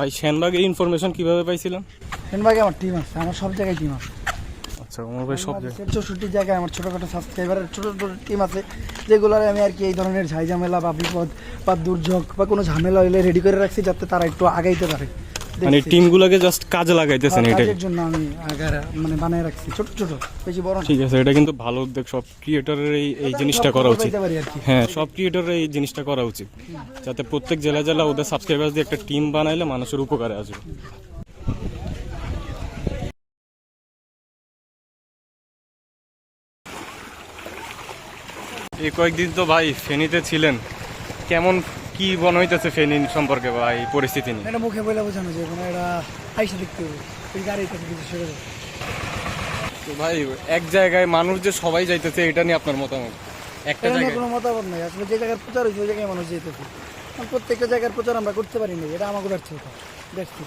ভাই সেনবাগের ইনফরমেশন কীভাবে পাইছিলেন? সেনবাগে আমার টিম আছে আমার সব জায়গায় টিম আছে। আচ্ছা ওমর ভাই সব জায়গায়। চৌষট্টি জায়গায় আমার ছোটোখাটো সাবস্ক্রাইবারের ছোটো ছোটো টিম আছে যেগুলোর আমি আর কি এই ধরনের ঝাই ঝামেলা বা বিপদ বা দুর্যোগ বা কোনো ঝামেলা হইলে রেডি করে রাখছি যাতে তারা একটু আগাইতে পারে। মানে টিমগুলোকে জাস্ট কাজে লাগাইতেছেন আর এটাই। কাজের জন্য আমি আগার মানে বানায় রাখছি। ছোট ছোট বেশি বড় ঠিক আছে এটা কিন্তু ভালো উদ্যোগ। সব ক্রিয়েটরের এই এই জিনিসটা করা উচিত। হ্যাঁ সব ক্রিয়েটরের এই জিনিসটা করা উচিত। যাতে প্রত্যেক জেলা জেলা ওদের সাবস্ক্রাইবার দিয়ে একটা টিম বানাইলে মানুষের উপকারে আসবে। এই কয়েকদিন তো ভাই ফেনীতে ছিলেন। কেমন কি মনে হইতেছে ফেনী সম্পর্কে ভাই পরিস্থিতি নিয়ে? এটা মুখে বলে বোঝানো যায় কোনো এটা আইসা দেখতে হবে। ওই গাড়িতে কিছু সেরে। তো ভাই এক জায়গায় মানুষ যে সবাই যাইতেছে এটা নিয়ে আপনার মতামত? একটা জায়গায়? কোনো মতামত নেই। আসলে যে জায়গার প্রচার হয়েছে ওই জায়গায় মানুষ যেতেছে কারণ প্রত্যেকটা জায়গার প্রচার আমরা করতে পারি না এটা আমাকে ব্যর্থতা। দেখছি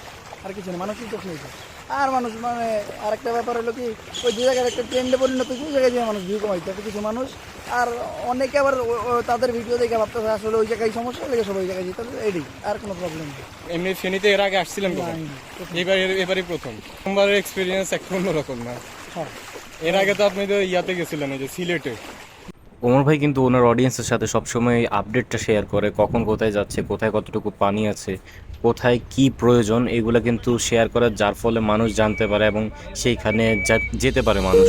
আর কিছু না মানুষই চোখ নেই আর মানুষ মানে আরেকটা ব্যাপার হলো কি ওই যে জায়গায় একটা ট্রেন্ডে পরিণত ওই জায়গায় যে মানুষ ভিউ কমাইতে হবে কিছু মানুষ। আর অনেকে আবার তাদের ভিডিও দেখে ভাবতেছে আসলে ওই জায়গায় সমস্যা লেগে সব ওই জায়গায় যেতে হবে এটাই আর কোনো প্রবলেম নেই। এমনি ফেনীতে এর আগে নাই, এবার এবারই প্রথম। সোমবারের এক্সপিরিয়েন্স একটু অন্যরকম না? হ্যাঁ। এর আগে তো আপনি তো ইয়াতে গেছিলেন এই যে সিলেটে। ওমর ভাই কিন্তু ওনার অডিয়েন্সের সাথে সবসময় আপডেটটা শেয়ার করে, কখন কোথায় যাচ্ছে, কোথায় কতটুকু পানি আছে, কোথায় কি প্রয়োজন, এগুলো কিন্তু শেয়ার করে যার ফলে মানুষ জানতে পারে এবং সেইখানে যেতে পারে মানুষ।